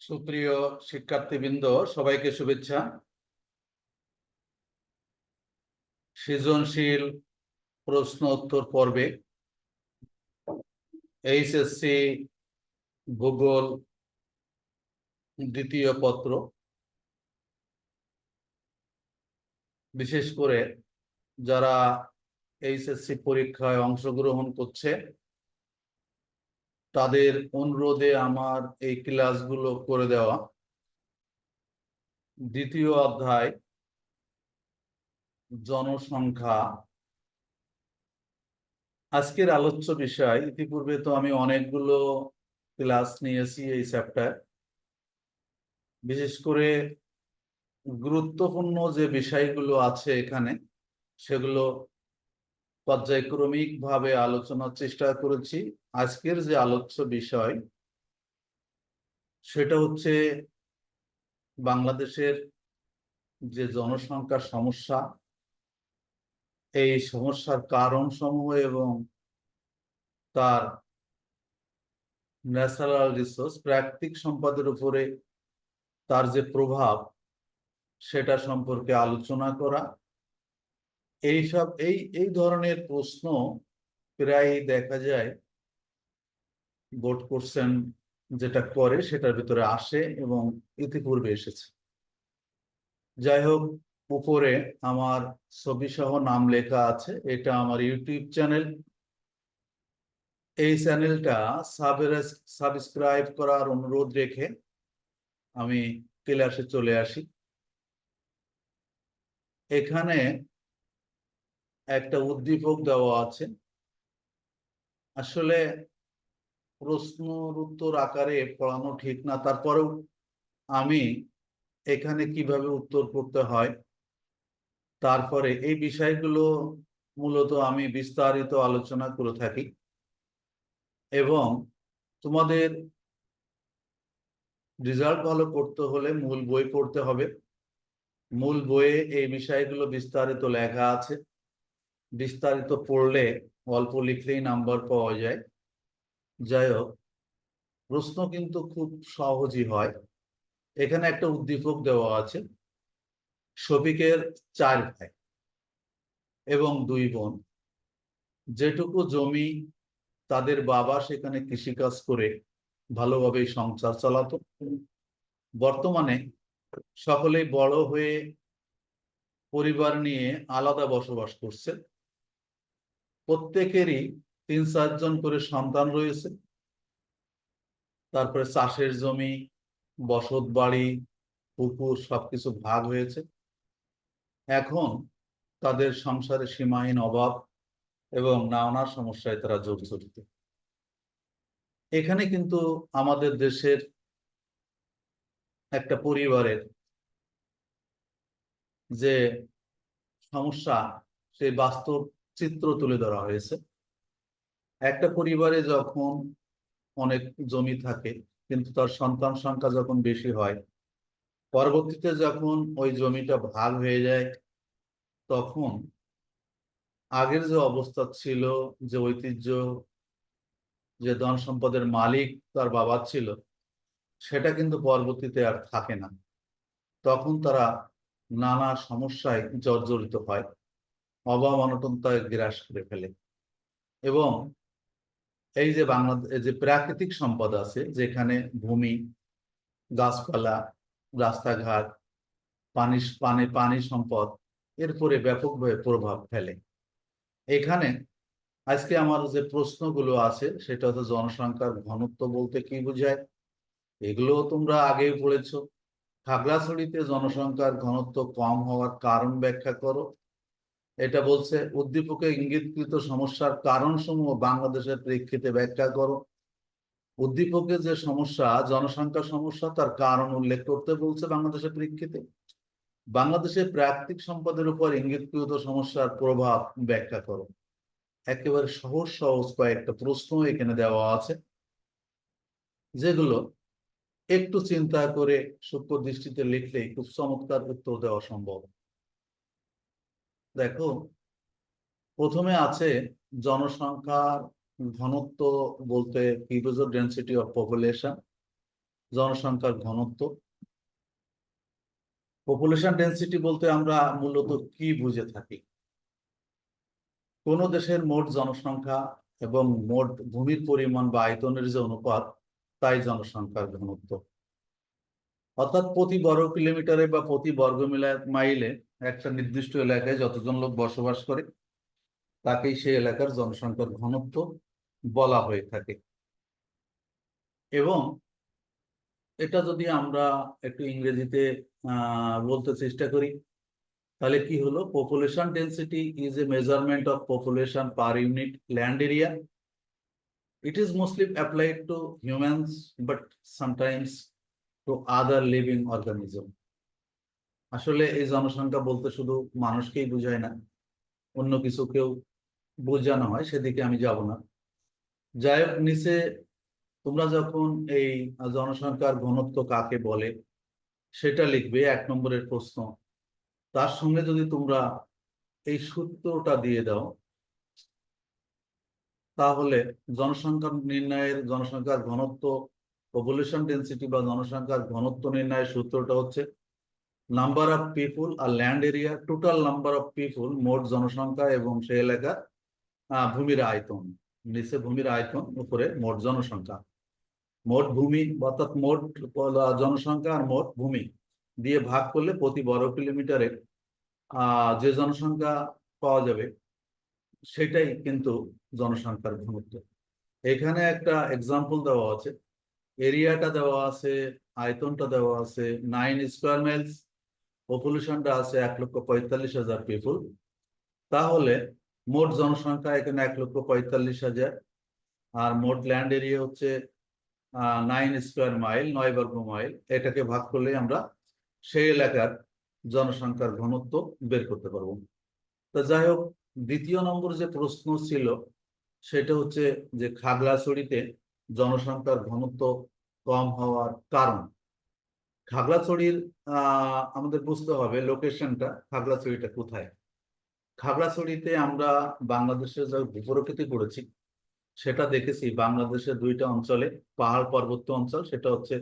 সুপ্রিয় শিক্ষার্থীবৃন্দ, সবাইকে শুভেচ্ছা। সৃজনশীল প্রশ্ন উত্তর পর্বে। এইচএসসি ভূগোল দ্বিতীয় পত্র। বিশেষ করে যারা এইচএসসি পরীক্ষায় অংশগ্রহণ করছে তাদের অনুরোধে আমার এই ক্লাসগুলো করে দেওয়া। দ্বিতীয় অধ্যায়, জনসংখ্যা। আজকের আলোচ্য বিষয়, ইতিপূর্বে তো আমি অনেকগুলো ক্লাস নিয়েছি এই চ্যাপ্টার। বিশেষ করে গুরুত্বপূর্ণ যে বিষয়গুলো আছে এখানে, সেগুলো পর্যায়ক্রমিক ভাবে আলোচনার চেষ্টা করেছি। আজকের যে আলোচ্য বিষয়, সেটা হচ্ছে বাংলাদেশের যে জনসংখ্যার সমস্যা, এই সমস্যার কারণ সমূহ এবং তার ন্যাচারাল রিসোর্স, প্রাকৃতিক সম্পদের উপরে তার যে প্রভাব, সেটা সম্পর্কে আলোচনা করা। এইসব, এই এই ধরনের প্রশ্ন প্রায় দেখা যায় বোর্ড কোশ্চেন যেটা করে সেটার ভিতরে আসে এবং ইতিপূর্বে এসেছে। যাই হোক, উপরে আমার ছবি সহ নাম লেখা আছে, এটা আমার ইউটিউব চ্যানেল। এই চ্যানেলটা সাবস্ক্রাইব করার অনুরোধ রেখে আমি ক্লাসে চলে আসি। এখানে একটা উদ্দীপক দেওয়া আছে। আসলে প্রশ্নর উত্তর আকারে পড়ানো ঠিক না, তারপরেও আমি এখানে কীভাবে উত্তর করতে হয়? তারপরে এই বিষয়গুলো মূলত আমি বিস্তারিত আলোচনা করে থাকি। এবং তোমাদের রেজাল্ট ভালো করতে হলে মূল বই পড়তে হবে। মূল বইয়ে এই বিষয়গুলো বিস্তারিত লেখা আছে। বিস্তারিত পড়লে অল্প লিখলেই নাম্বার পাওয়া যায়। যাই হোক, প্রশ্ন কিন্তু খুব সহজই হয়। এখানে একটা উদ্দীপক দেওয়া আছে, শফিকের চার ভাই এবং দুই বোন। যেটুকু জমি তাদের বাবা সেখানে কৃষিকাজ করে ভালোভাবে সংসার চালাতো। বর্তমানে সকলেই বড় হয়ে পরিবার নিয়ে আলাদা বসবাস করছে। প্রত্যেকেরই তিন চারজন করে সন্তান রয়েছে। তারপরে চাষের জমি, বসত বাড়ি, পুকুর, সবকিছু ভাগ হয়েছে। এখন তাদের সংসারে সীমাহীন অভাব এবং নানা সমস্যায় তারা জর্জরিত। এখানে কিন্তু আমাদের দেশের একটা পরিবারের যে সমস্যা, সেই বাস্তব চিত্র তুলে ধরা হয়েছে। একটা পরিবারে যখন অনেক জমি থাকে, কিন্তু তার সন্তান সংখ্যা যখন বেশি হয়, পরবর্তীতে যখন ওই জমিটা ভাগ হয়ে যায়, তখন আগের যে অবস্থা ছিল, যে ঐতিহ্য, যে ধন সম্পদের মালিক তার বাবা ছিল, সেটা কিন্তু পরবর্তীতে আর থাকে না। তখন তারা নানা সমস্যায় জর্জরিত হয়, অভাব অনটন তাকে গ্রাস করে ফেলে। এবং এই যে বাংলাদেশ যে প্রাকৃতিক সম্পদ আছে, যেখানে ভূমি, গাছপালা, রাস্তাঘাট, পানি পানি পানি সম্পদ এরপরে ব্যাপকভাবে প্রভাব ফেলে। এখানে আজকে আমার যে প্রশ্নগুলো আছে, সেটা হচ্ছে জনসংখ্যার ঘনত্ব বলতে কি বোঝায়? এগুলো তোমরা আগেই পড়েছ খাগড়াছড়িতে জনসংখ্যার ঘনত্ব কম হওয়ার কারণ ব্যাখ্যা করো। এটা বলছে, উদ্দীপকে ইঙ্গিতকৃত সমস্যার কারণ সমূহ বাংলাদেশের প্রেক্ষিতে ব্যাখ্যা করো। উদ্দীপকে যে সমস্যা, জনসংখ্যা সমস্যা, তার কারণ উল্লেখ করতে বলছে বাংলাদেশের প্রেক্ষিতে। বাংলাদেশের প্রাকৃতিক সম্পদের উপর ইঙ্গিতকৃত সমস্যার প্রভাব ব্যাখ্যা করো। একেবারে সহজ সহজ কয়েকটা প্রশ্ন এখানে দেওয়া আছে, যেগুলো একটু চিন্তা করে সূক্ষ্ম দৃষ্টিতে লিখলেই খুব চমৎকার উত্তর দেওয়া সম্ভব। দেখো, প্রথমে আছে জনসংখ্যার ঘনত্ব বলতে কি ডেন্সিটি অফ পপুলেশন জনসংখ্যার ঘনত্ব। পপুলেশন ডেন্সিটি বলতে আমরা মূলত কি বুঝে থাকি? কোন দেশের মোট জনসংখ্যা এবং মোট ভূমির পরিমাণ বা আয়তনের যে অনুপাত, তাই জনসংখ্যার ঘনত্ব। অর্থাৎ প্রতি বর্গ কিলোমিটারে বা প্রতি বর্গ মাইলে একটা নির্দিষ্ট এলাকায় যতজন লোক বসবাস করে, তাকেই সেই এলাকার জনসংখ্যার ঘনত্ব বলা হয়ে থাকে। এবং এটা যদি আমরা একটু ইংরেজিতে বলতে চেষ্টা করি, তাহলে কি হলো? Population density is a measurement of population per unit land area it is mostly applied to humans but sometimes to other living organism আসলে এই জনসংখ্যা বলতে শুধু মানুষকেই বোঝায় না, অন্য কিছুকেও বোঝানো হয়, সেদিকে আমি যাব না। যাই হোক, নিচে তোমরা যখন এই জনসংখ্যার ঘনত্ব কাকে বলে, সেটা লিখবে এক নম্বরের প্রশ্ন। তার সঙ্গে যদি তোমরা এই সূত্রটা দিয়ে দাও, তাহলে জনসংখ্যা নির্ণয়ের জনসংখ্যার ঘনত্ব পপুলেশন ডেন্সিটি বা জনসংখ্যার ঘনত্ব নির্ণয়ের সূত্রটা হচ্ছে number of people R land area total number of people মোট জনসংখ্যা এবং সে এলাকার ভূমির আয়তন। নিচে ভূমির আয়তন, উপরে মোট জনসংখ্যা। মোট ভূমি, অর্থাৎ মোট জনসংখ্যা আর মোট ভূমি দিয়ে ভাগ করলে প্রতি বর্গ কিলোমিটারে যে জনসংখ্যা পাওয়া যাবে, সেটাই কিন্তু জনসংখ্যার ঘনত্ব। এখানে একটা এক্সাম্পল দেওয়া আছে। এরিয়াটা দেওয়া আছে, আয়তনটা দেওয়া আছে নাইন স্কোয়ার মাইলস পপুলেশনটা আছে এক লক্ষ পঁয়তাল্লিশ হাজার পিপুল তাহলে মোট জনসংখ্যা এখানে এক লক্ষ পঁয়তাল্লিশ হাজার, আর মোট ল্যান্ড এরিয়া হচ্ছে নাইন স্কোয়ার মাইল নয় বর্গ মাইল এটাকে ভাগ করলে আমরা সেই এলাকার জনসংখ্যার ঘনত্ব বের করতে পারব। তা যাই হোক, দ্বিতীয় নম্বর যে প্রশ্ন ছিল, সেটা হচ্ছে যে খাগড়াছড়িতে জনসংখ্যার ঘনত্ব কম হওয়ার কারণ। খাগড়াছড়ির আমাদের বুঝতে হবে লোকেশনটা খাগড়াছড়িটা কোথায়? খাগড়াছড়িতে আমরা বাংলাদেশের যে ভূপ্রকৃতি করেছি, সেটা দেখেছি বাংলাদেশের দুইটা অঞ্চলে, পাহাড় পার্বত্য অঞ্চল, সেটা হচ্ছে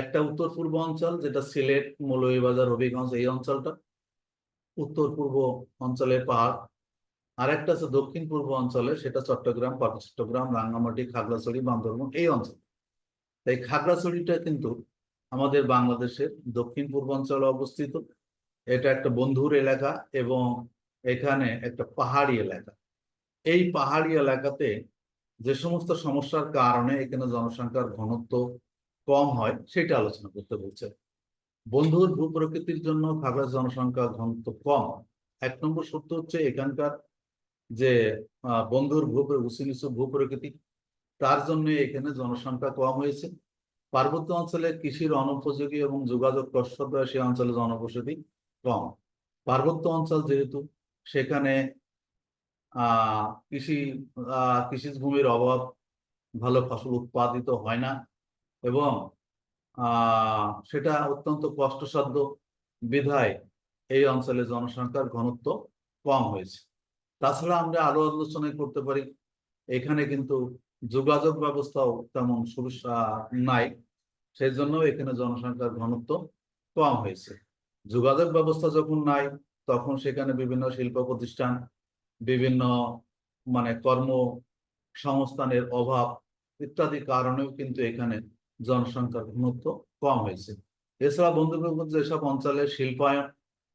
একটা উত্তর পূর্ব অঞ্চল, যেটা সিলেট, মৌলভীবাজার, হবিগঞ্জ, এই অঞ্চলটা। উত্তর পূর্ব অঞ্চলের পাহাড় আর একটা আছে দক্ষিণ পূর্ব অঞ্চলে, সেটা চট্টগ্রাম পার্বত্য চট্টগ্রাম রাঙ্গামাটি, খাগড়াছড়ি, বান্দরবান, এই অঞ্চল। তাই খাগড়াছড়িটা কিন্তু আমাদের বাংলাদেশের দক্ষিণ পূর্বাঞ্চলে অবস্থিত। এটা একটা বন্ধুর এলাকা এবং এখানে একটা পাহাড়ি এলাকা। এই পাহাড়ি এলাকাতে যে সমস্ত সমস্যার কারণে এখানে জনসংখ্যার ঘনত্ব কম হয়, সেটা আলোচনা করতে বলছে। বন্ধুর ভূপ্রকৃতির জন্য খাগড়া জনসংখ্যা ঘনত্ব কম। এক নম্বর সত্য হচ্ছে এখানকার যে বন্ধুর ভূ উঁচু নিচু ভূ প্রকৃতি তার জন্য এখানে জনসংখ্যা কম হয়েছে। পার্বত্য অঞ্চলে কৃষির অনুপযোগী এবং যোগাযোগ কষ্টব্য সেই অঞ্চলে জনবসতি কম। পার্বত্য অঞ্চল যেহেতু, সেখানে কৃষি কৃষিজ ভূমির অভাব, ভালো ফসল উৎপাদিত হয় না এবং সেটা অত্যন্ত কষ্টসাধ্য বিধায় এই অঞ্চলে জনসংখ্যার ঘনত্ব কম হয়েছে। তাছাড়া আমরা আরও আলোচনা করতে পারি, এখানে কিন্তু যোগাযোগ ব্যবস্থাও তেমন সুবিধা নাই সেই জন্য এখানে জনসংখ্যার ঘনত্ব কম হয়েছে। যোগাযোগ ব্যবস্থা যখন নাই, তখন সেখানে বিভিন্ন শিল্প প্রতিষ্ঠান, বিভিন্ন মানে কর্ম সংস্থানের অভাব ইত্যাদি কারণেও কিন্তু এখানে জনসংখ্যার ঘনত্ব কম হয়েছে। এছাড়া বন্ধুবান্ধব যেসব অঞ্চলে শিল্পায়ন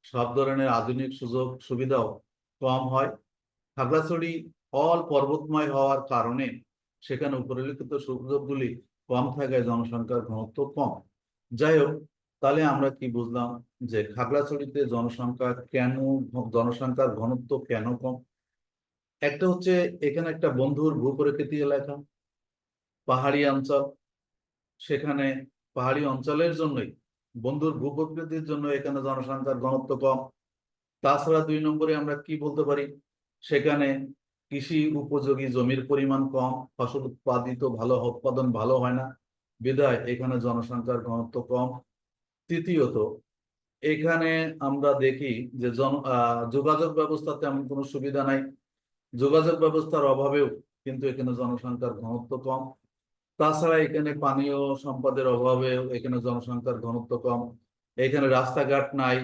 সব ধরনের আধুনিক সুযোগ সুবিধাও কম হয় খাগড়াছড়ি অল পর্বতময় হওয়ার কারণে সেখানে উপরিলিখিত সুযোগগুলি কম থাকায় জনসংখ্যার ঘনত্ব কম। যাই হোক, তাহলে আমরা কি বুঝলাম যে খাগড়াছড়িতে জনসংখ্যা কেন, জনসংখ্যার ঘনত্ব কেন কম? একটা হচ্ছে এখানে একটা বন্ধুর ভূপ্রকৃতি এলাকা, পাহাড়ি অঞ্চল। সেখানে পাহাড়ি অঞ্চলের জন্যই, বন্ধুর ভূপ্রকৃতির জন্য এখানে জনসংখ্যার ঘনত্ব কম। তাছাড়া দুই নম্বরে আমরা কি বলতে পারি? সেখানে কৃষি উপযোগী জমির পরিমাণ কম, ফসল উৎপাদিত ভালো, উৎপাদন ভালো হয় না। বিধায় এখানে জনসংখ্যার ঘনত্ব কম। তৃতীয়ত, এখানে আমরা দেখি যে জন যোগাযোগ ব্যবস্থা তেমন কোনো সুবিধা নাই। যোগাযোগ ব্যবস্থার অভাবেও কিন্তু এখানে জনসংখ্যার ঘনত্ব কম। তাছাড়া এখানে পানীয় সম্পদের অভাবে এখানে জনসংখ্যার ঘনত্ব কম। এখানে রাস্তাঘাট নাই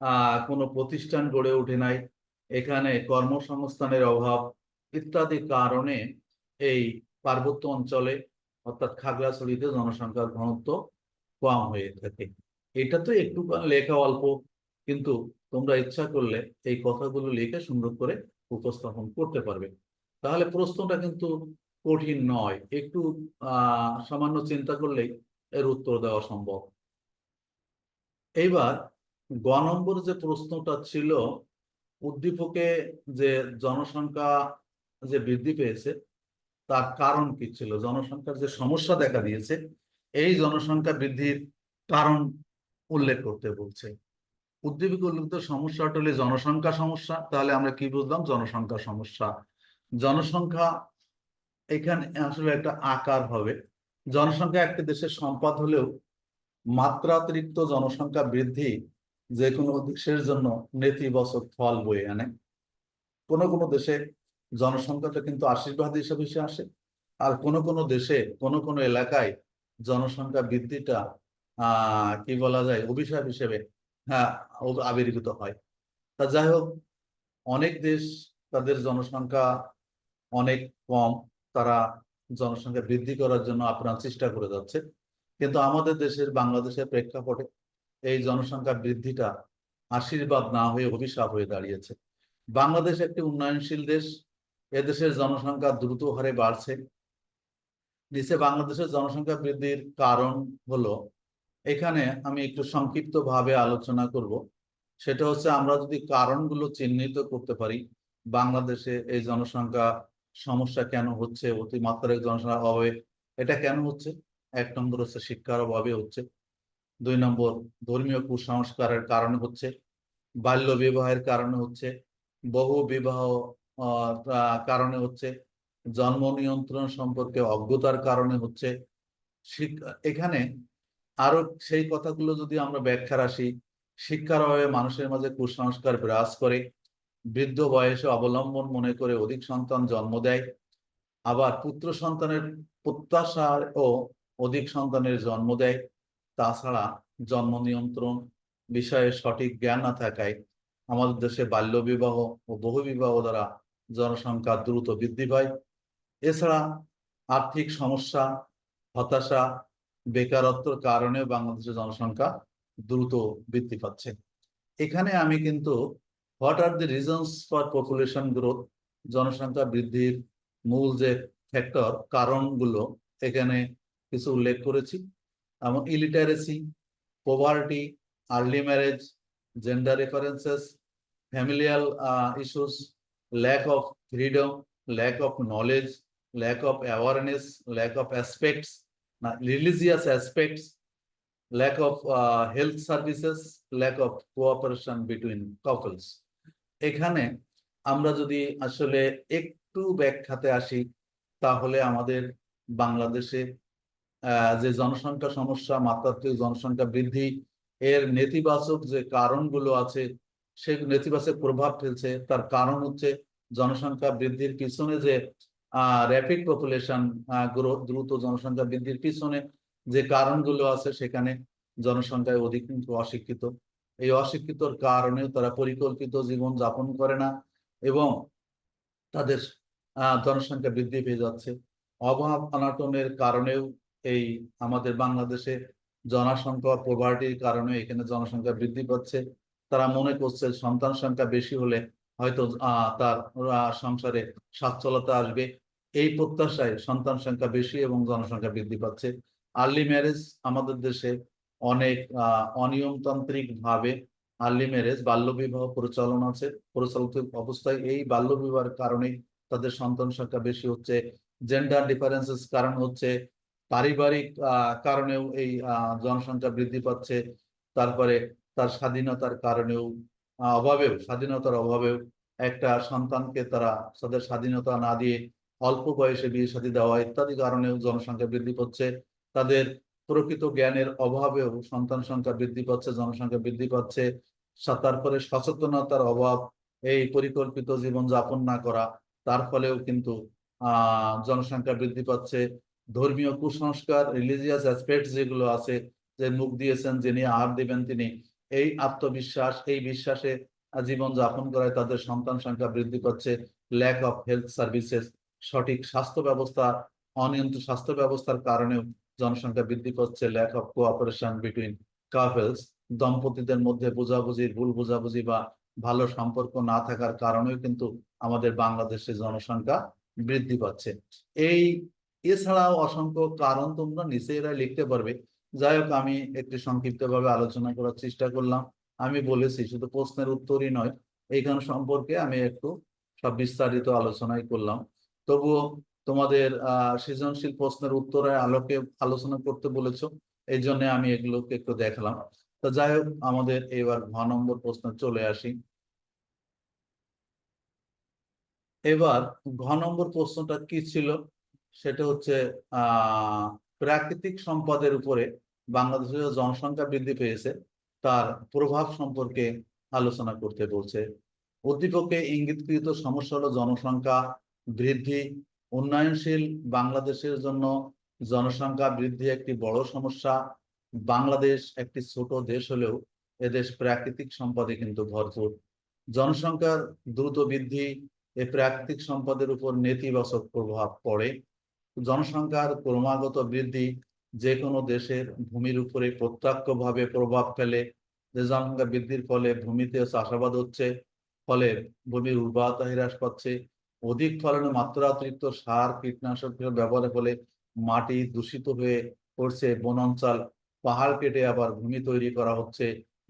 আহ কোনো প্রতিষ্ঠান গড়ে ওঠে নাই। এখানে কর্মসংস্থানের অভাব ইত্যাদি কারণে এই পার্বত্য অঞ্চলে, অর্থাৎ খাগড়াছড়িতে জনসংখ্যার ঘনত্ব কম হয়ে থাকে। এটা তো একটু লেখা অল্প, কিন্তু তোমরা ইচ্ছা করলে এই কথাগুলো লিখে সুন্দর করে উপস্থাপন করতে পারবে। তাহলে প্রশ্নটা কিন্তু কঠিন নয়, একটু সামান্য চিন্তা করলেই এর উত্তর দেওয়া সম্ভব। এইবার, গ নম্বর যে প্রশ্নটা ছিল উদ্দীপকে যে জনসংখ্যা যে বৃদ্ধি পেয়েছে, তার কারণ কি ছিল? জনসংখ্যার যে সমস্যা দেখা দিয়েছে, এই জনসংখ্যা বৃদ্ধির কারণ উল্লেখ করতে বলছে। উদ্দীপকে উল্লেখিত সমস্যাটা হলে জনসংখ্যা সমস্যা। তাহলে আমরা কি বুঝলাম? জনসংখ্যা সমস্যা। জনসংখ্যা এখানে আসলে একটা আকার হবে। জনসংখ্যা একটি দেশের সম্পদ হলেও মাত্রাতিরিক্ত জনসংখ্যা বৃদ্ধি যে কোনো দেশের জন্য নেতিবাচক ফল বয়ে আনে। কোনো কোনো দেশে জনসংখ্যাটা কিন্তু আশীর্বাদ হিসেবে সে আসে, আর কোনো কোনো দেশে কোনো কোনো এলাকায় জনসংখ্যা বৃদ্ধিটা কি বলা যায়, অভিশাপ হিসেবে হ্যাঁ আবির্ভূত হয়। তা যাই হোক, অনেক দেশ তাদের জনসংখ্যা অনেক কম, তারা জনসংখ্যা বৃদ্ধি করার জন্য আপ্রাণ চেষ্টা করে যাচ্ছে। কিন্তু আমাদের দেশের বাংলাদেশের প্রেক্ষাপটে এই জনসংখ্যা বৃদ্ধিটা আশীর্বাদ না হয়ে অভিশাপ হয়ে দাঁড়িয়েছে। বাংলাদেশ একটি উন্নয়নশীল দেশ, এদেশের জনসংখ্যা দ্রুত হারে বাড়ছে। নিচে বাংলাদেশের জনসংখ্যা বৃদ্ধির কারণ হলো, এখানে আমি একটু সংক্ষিপ্ত ভাবে আলোচনা করব। সেটা হচ্ছে আমরা যদি কারণগুলো চিহ্নিত করতে পারি, বাংলাদেশে এই জনসংখ্যা সমস্যা কেন হচ্ছে, অতিমাত্রায় জনসংখ্যা অভাবে এটা কেন হচ্ছে? এক নম্বর হচ্ছে শিক্ষার অভাবে হচ্ছে। দুই নম্বর, ধর্মীয় কুসংস্কারের কারণে হচ্ছে, বাল্য বিবাহের কারণে হচ্ছে, বহু বিবাহ কারণে হচ্ছে, জন্ম নিয়ন্ত্রণ সম্পর্কে অজ্ঞতার কারণে হচ্ছে এখানে আরও সেই কথাগুলো যদি আমরা ব্যাখ্যা রাখি শিক্ষার অভাবে মানুষের মাঝে কুসংস্কার বিরাজ করে, বৃদ্ধ বয়সে অবলম্বন মনে করে অধিক সন্তান জন্ম দেয়, আবার পুত্র সন্তানের প্রত্যাশার ও অধিক সন্তানের জন্ম দেয় তাছাড়া জন্ম নিয়ন্ত্রণ বিষয়ে সঠিক জ্ঞান না থাকায় আমাদের দেশে বাল্য বিবাহ ও বহু বিবাহ দ্বারা জনসংখ্যা দ্রুত বৃদ্ধি পায়। এছাড়া আর্থিক সমস্যা, হতাশা, বেকারত্বর কারণে বাংলাদেশের জনসংখ্যা দ্রুত বৃদ্ধি পাচ্ছে। এখানে আমি কিন্তু what are the reasons for population growth জনসংখ্যা বৃদ্ধির মূল যে ফ্যাক্টর কারণগুলো এখানে কিছু উল্লেখ করেছি। এবং illiteracy poverty early marriage gender references familial issues lack of freedom lack of knowledge lack of awareness lack of aspects aspects, lack of uh, health services, lack of cooperation between couples. এখানে আমরা যদি আসলে একটু ব্যাখ্যাতে আসি তাহলে আমাদের বাংলাদেশে যে জনসংখ্যা সমস্যা মাত্রাত্মক জনসংখ্যা বৃদ্ধি, এর নেতিবাচক যে কারণগুলো আছে, সে নেতিবাচক প্রভাব ফেলছে। তার কারণ হচ্ছে জনসংখ্যা বৃদ্ধির পিছনে যে র্যাপিড পপুলেশন গ্রোথ দ্রুত জনসংখ্যা বৃদ্ধির পিছনে যে কারণগুলো আছে, সেখানে জনসংখ্যায় অধিক কিন্তু অশিক্ষিত। এই অশিক্ষিতর কারণে তারা পরিকল্পিত জীবন যাপন করে না এবং তাদের জনসংখ্যা বৃদ্ধি পেয়ে যাচ্ছে। অভাব অনাটনের কারণেও এই আমাদের বাংলাদেশে জনসংখ্যা প্রভার্টির কারণে এখানে জনসংখ্যা বৃদ্ধি পাচ্ছে। তারা মনে করছে সন্তান সংখ্যা বেশি হলে হয়তো তার সংসারে সচ্ছলতা আসবে। এই প্রত্যাশায় সন্তান সংখ্যা বেশি এবং জনসংখ্যা বৃদ্ধি পাচ্ছে। আর্লি ম্যারেজ আমাদের দেশে অনেক অনিয়মতান্ত্রিক ভাবে আর্লি ম্যারেজ বাল্যবিবাহ প্রচলন আছে, প্রচলিত অবস্থায় এই বাল্যবিবাহের কারণে তাদের সন্তান সংখ্যা বেশি হচ্ছে। জেন্ডার ডিফারেন্সেস কারণ হচ্ছে পারিবারিক কারণেও এই জনসংখ্যা বৃদ্ধি পাচ্ছে। তারপরে তার স্বাধীনতার কারণেও অভাবেও, স্বাধীনতার অভাবেও একটা সন্তানকে তারা তাদের স্বাধীনতা না দিয়ে অল্প বয়সে বিয়ে শাদী দেওয়া ইত্যাদি কারণেও জনসংখ্যা বৃদ্ধি পাচ্ছে। তাদের প্রকৃত জ্ঞানের অভাবেও সন্তান সংখ্যা বৃদ্ধি পাচ্ছে, জনসংখ্যা বৃদ্ধি পাচ্ছে। তারপরে সচেতনতার অভাব, এই পরিকল্পিত জীবন যাপন না করা, তার ফলেও কিন্তু আহ জনসংখ্যা বৃদ্ধি পাচ্ছে। ধর্মীয় কুসংস্কার রিলিজিয়াস অ্যাসপেক্ট যেগুলো আছে, যে মুখ দিয়েছেন যিনি আহার দিবেন তিনি, এই আত্মবিশ্বাস, এই বিশ্বাসে জীবন যাপন করায় তাদের সন্তান সংখ্যা বৃদ্ধি পাচ্ছে। ল্যাক অফ হেলথ সার্ভিসেস সঠিক স্বাস্থ্য ব্যবস্থা, অনিয়ন্ত্রিত স্বাস্থ্য ব্যবস্থার কারণেও জনসংখ্যা বৃদ্ধি পাচ্ছে। Lack of cooperation between couples দম্পতিদের মধ্যে বোঝাবুঝি ভুল বোঝাবুঝি বা ভালো সম্পর্ক না থাকার কারণেও কিন্তু আমাদের বাংলাদেশে জনসংখ্যা বৃদ্ধি পাচ্ছে। এই এছাড়াও অসংখ্য কারণ তোমরা নিচে নিচেরা লিখতে পারবে। যাই হোক, আমি একটু সংক্ষিপ্তভাবে আলোচনা করার চেষ্টা করলাম। আমি বলেছি, শুধু প্রশ্নের উত্তরই নয় এইখানে সম্পর্কে আমি একটু সব বিস্তারিত আলোচনাই করলাম। তবুও তোমাদের সৃজনশীল প্রশ্নের উত্তরে আলোকে আলোচনা করতে বলেছ, এই জন্য আমি এগুলোকে একটু দেখলাম। তো যাই হোক, আমাদের এবার ঘ নম্বর প্রশ্ন চলে আসি। এবার ঘ নম্বর প্রশ্নটা কি ছিল? সেটা হচ্ছে প্রাকৃতিক সম্পদের উপরে বাংলাদেশের জনসংখ্যা বৃদ্ধি পেয়েছে, তার প্রভাব সম্পর্কে আলোচনা করতে বলছে। উদ্দীপকে ইঙ্গিতকৃত সমস্যা হলো জনসংখ্যা বৃদ্ধি। উন্নয়নশীল বাংলাদেশের জন্য জনসংখ্যা বৃদ্ধি একটি বড় সমস্যা। বাংলাদেশ একটি ছোট দেশ হলেও এদেশ প্রাকৃতিক সম্পদে কিন্তু ভরপুর। জনসংখ্যার দ্রুত বৃদ্ধি এ প্রাকৃতিক সম্পদের উপর নেতিবাচক প্রভাব পড়ে। জনসংখ্যার ক্রমাগত বৃদ্ধি যে কোনো দেশের ভূমির উপরে প্রত্যক্ষভাবে প্রভাব ফেলে। জনসংখ্যা বৃদ্ধির ফলে ভূমিতে চাষাবাদ হচ্ছে, ফলে ভূমির উর্বরতা হ্রাস পাচ্ছে। অধিক ফলনে মাত্রা অতিরিক্ত সার, কীটনাশক ব্যবহারের ফলে মাটি দূষিত হয়ে পড়ছে বনাঞ্চল। পাহাড় কেটে আবার ভূমি তৈরি করা হচ্ছে,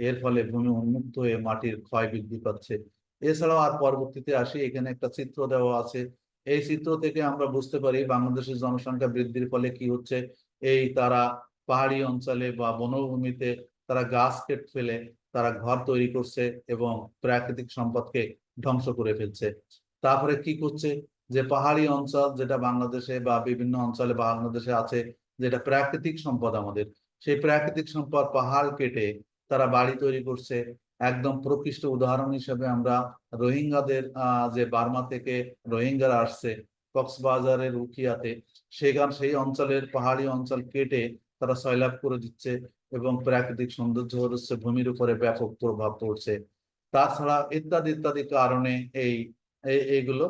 এর ফলে ভূমি উন্মুক্ত হয়ে মাটির ক্ষয় বৃদ্ধি পাচ্ছে। এছাড়াও আর পরবর্তীতে আসি, এখানে একটা চিত্র দেওয়া আছে। এই চিত্র থেকে আমরা বুঝতে পারি বাংলাদেশের জনসংখ্যা বৃদ্ধির ফলে কি হচ্ছে। এই তারা পাহাড়ি অঞ্চলে বা বনভূমিতে তারা গাছ কেটে ফেলে, তারা ঘর তৈরি করছে এবং প্রাকৃতিক সম্পদকে ধ্বংস করে ফেলছে। তারপরে কি করছে? যে পাহাড়ি অঞ্চল যেটা বাংলাদেশে বা বিভিন্ন অঞ্চলে বাংলাদেশে আছে, যেটা প্রাকৃতিক সম্পদ আমাদের, সেই প্রাকৃতিক সম্পদ পাহাড় কেটে তারা বাড়ি তৈরি করছে একদম প্রকৃষ্ট উদাহরণ হিসেবে আমরা রোহিঙ্গাদের যে বার্মা থেকে রোহিঙ্গারা আসছে, কক্সবাজারের উখিয়াতে সেখান, সেই অঞ্চলের পাহাড়ি অঞ্চল কেটে তারা সয়লাভ করে দিচ্ছে এবং প্রাকৃতিক সৌন্দর্য হচ্ছে ভূমির উপরে ব্যাপক প্রভাব পড়ছে। তাছাড়া ইত্যাদি ইত্যাদি কারণে এই এইগুলো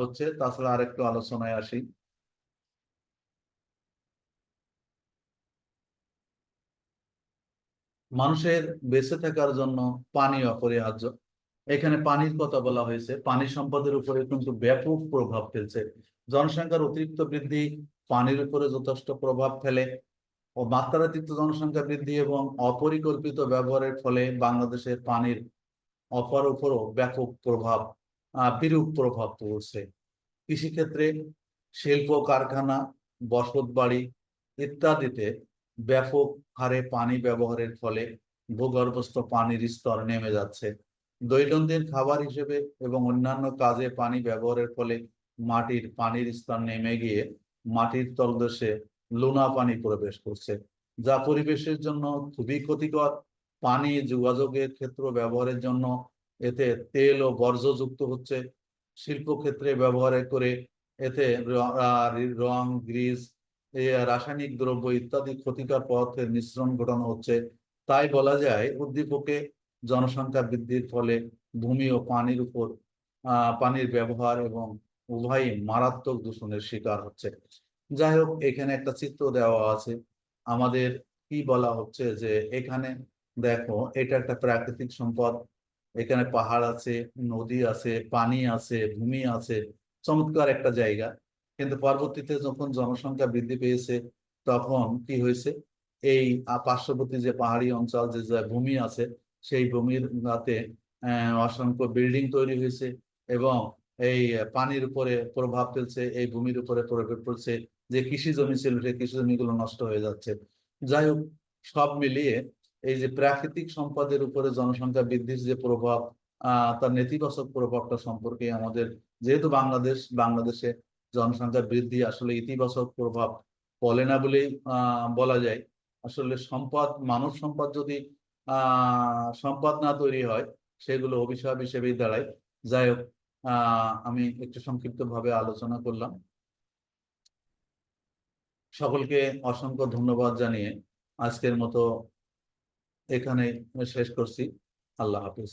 হচ্ছে। তাছাড়া আরেকটু আলোচনায় আসি। মানুষের বেঁচে থাকার জন্য পানি অপরিহার্য। এখানে পানির কথা বলা হয়েছে। পানি সম্পদের উপরে কিন্তু ব্যাপক প্রভাব ফেলছে। জনসংখ্যার অতিরিক্ত বৃদ্ধি পানির উপরে যথেষ্ট প্রভাব ফেলে। ও মাত্রাতিরিক্ত জনসংখ্যা বৃদ্ধি এবং অপরিকল্পিত ব্যবহারের ফলে বাংলাদেশের পানির অপর উপরও ব্যাপক প্রভাব বিরূপ প্রভাব পড়ছে। কৃষিক্ষেত্রে শিল্প, কারখানা বসত বাড়ি ইত্যাদিতে ব্যাপক হারে পানি ব্যবহারের ফলে ভূগর্ভস্থ পানির স্তর নেমে যাচ্ছে। দৈনন্দিন খাবার হিসেবে এবং অন্যান্য কাজে পানি ব্যবহারের ফলে মাটির পানির স্তর নেমে গিয়ে মাটির তলদেশে লোনা পানি প্রবেশ করছে, যা পরিবেশের জন্য খুবই ক্ষতিকর। পানি যোগাযোগের ক্ষেত্র ব্যবহারের জন্য এতে তেল ও বর্জ্যযুক্ত হচ্ছে। শিল্পক্ষেত্রে ব্যবহার করে এতে রং, গ্রিস রাসায়নিক দ্রব্য ইত্যাদি ক্ষতিকর পদার্থের মিশ্রণ ঘটানো হচ্ছে। তাই বলা যায়, উদ্দীপকে জনসংখ্যা বৃদ্ধির ফলে ভূমি ও পানির উপর পানির ব্যবহার এবং উভয়ই মারাত্মক দূষণের শিকার হচ্ছে। যাই হোক, এখানে একটা চিত্র দেওয়া আছে। আমাদের কি বলা হচ্ছে যে, এখানে দেখো, এটা একটা প্রাকৃতিক সম্পদ। এখানে পাহাড় আছে, নদী আছে, পানি আছে, ভূমি আছে। চমৎকার একটা জায়গা। কিন্তু পরবর্তীতে যখন জনসংখ্যা বৃদ্ধি পেয়েছে, তখন কি হয়েছে? এই পার্শ্ববর্তী যে পাহাড়ি অঞ্চল, যে ভূমি আছে, সেই ভূমির গাতে অসংখ্য বিল্ডিং তৈরি হয়েছে এবং এই পানির উপরে প্রভাব ফেলছে, এই ভূমির উপরে প্রভাব পড়ছে, যে কৃষি জমি ছিল, সেই কৃষি জমিগুলো নষ্ট হয়ে যাচ্ছে। যাই হোক, সব মিলিয়ে এই যে প্রাকৃতিক সম্পদের উপরে জনসংখ্যা বৃদ্ধির যে প্রভাব তার নেতিবাচক প্রভাবটা সম্পর্কে আমাদের, যেহেতু বাংলাদেশ, বাংলাদেশে জনসংখ্যা বৃদ্ধি আসলে ইতিবাচক প্রভাব ফলে না বলেই বলা যায়। আসলে সম্পদ, মানব সম্পদ যদি সম্পদ না তৈরি হয়, সেগুলো অভিশাপ হিসেবেই দাঁড়ায়। যাই হোক আমি একটু সংক্ষিপ্ত ভাবে আলোচনা করলাম। সকলকে অসংখ্য ধন্যবাদ জানিয়ে আজকের মতো এখানে শেষ করছি। আল্লাহ হাফিজ।